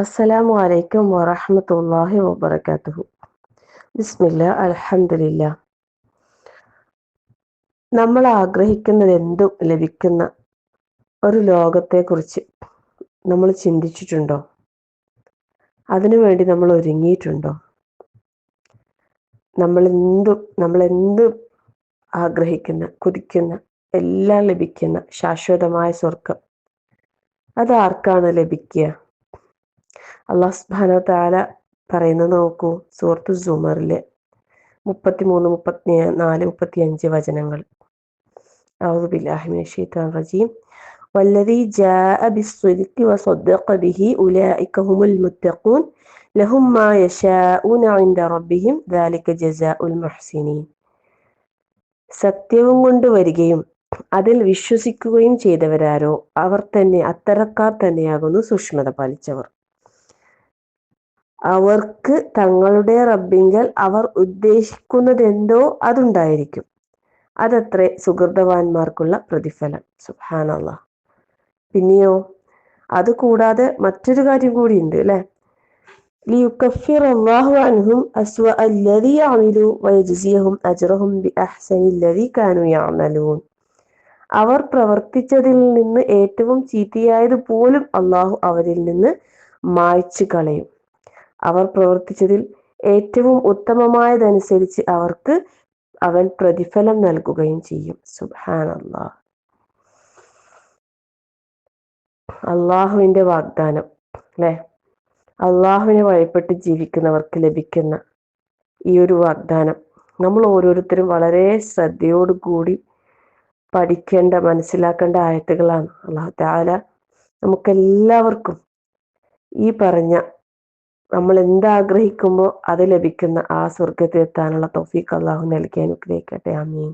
അസ്സലാമു അലൈക്കും വറഹ്മത്തുള്ളാഹി വബറകാതുഹു. ബിസ്മില്ല അലഹമില്ല നമ്മൾ ആഗ്രഹിക്കുന്നത് എന്തും ലഭിക്കുന്ന ഒരു ലോകത്തെക്കുറിച്ച് നമ്മൾ ചിന്തിച്ചിട്ടുണ്ടോ? അതിനുവേണ്ടി നമ്മൾ ഒരുങ്ങിയിട്ടുണ്ടോ? നമ്മൾ എന്തും നമ്മൾ എന്തും ആഗ്രഹിക്കുന്ന കുതിക്കുന്ന എല്ലാം ലഭിക്കുന്ന ശാശ്വതമായ സ്വർഗം അത് ആർക്കാണ് ലഭിക്കുക? അള്ളാഹ് സുബ്ഹാനഹു താല പറയുന്നത് നോക്കൂ സൂറത്തു സുമറിലെ മുപ്പത്തിമൂന്ന് മുപ്പത്തി നാല് മുപ്പത്തി അഞ്ച് വചനങ്ങൾ أعوذ بالله من الشيطان الرجيم والذي جاء بالصدق وصدق به أولئك هم المتقون لهم ما يشاءون عند ربهم ذلك جزاء المحسنين സത്യവും കൊണ്ട് വരികയും അതിൽ വിശ്വസിക്കുകയും ചെയ്തവരാരോ അവർ തന്നെ അത്തരക്കാർ തന്നെയാകുന്നു സൂക്ഷ്മത പാലിച്ചവർ അവർക്ക് തങ്ങളുടെ റബ്ബിങ്കൽ അവർ ഉദ്ദേശിക്കുന്നതെന്തോ അതുണ്ടായിരിക്കും അതത്രേ സുഹൃതവാന്മാർക്കുള്ള പ്രതിഫലം സുഹാനല്ല പിന്നെയോ അത് കൂടാതെ മറ്റൊരു കാര്യം കൂടിയുണ്ട് അല്ലെ ليكفر الله عنهم أسوأ الذي عملوا ويجزيهم أجرهم بأحسن الذي كانوا يعملون അവർ പ്രവർത്തിച്ചതിൽ നിന്ന് ഏറ്റവും ചീത്തയായത് പോലും അള്ളാഹു അവരിൽ നിന്ന് മായ്ച്ചു കളയും അവർ പ്രവർത്തിച്ചതിൽ ഏറ്റവും ഉത്തമമായതനുസരിച്ച് അവർക്ക് അവൻ പ്രതിഫലം നൽകുകയും ചെയ്യും. സുബാൻ അള്ളാഹ് അള്ളാഹുവിന്റെ വാഗ്ദാനം അല്ലെ? അള്ളാഹുവിനെ വഴിപ്പെട്ട് ജീവിക്കുന്നവർക്ക് ലഭിക്കുന്ന ഈ ഒരു വാഗ്ദാനം നമ്മൾ ഓരോരുത്തരും വളരെ ശ്രദ്ധയോടുകൂടി പഠിക്കേണ്ട മനസ്സിലാക്കേണ്ട ആയത്തുകളാണ്. അള്ളാഹു താല നമുക്കെല്ലാവർക്കും ഈ പറഞ്ഞ നമ്മൾ എന്താഗ്രഹിക്കുമ്പോൾ അത് ലഭിക്കുന്ന ആ സ്വർഗത്തിൽ എത്താനുള്ള തൊഫീഖ് അള്ളാഹു നൽകി അനുഗ്രഹിക്കട്ടെ ആമീൻ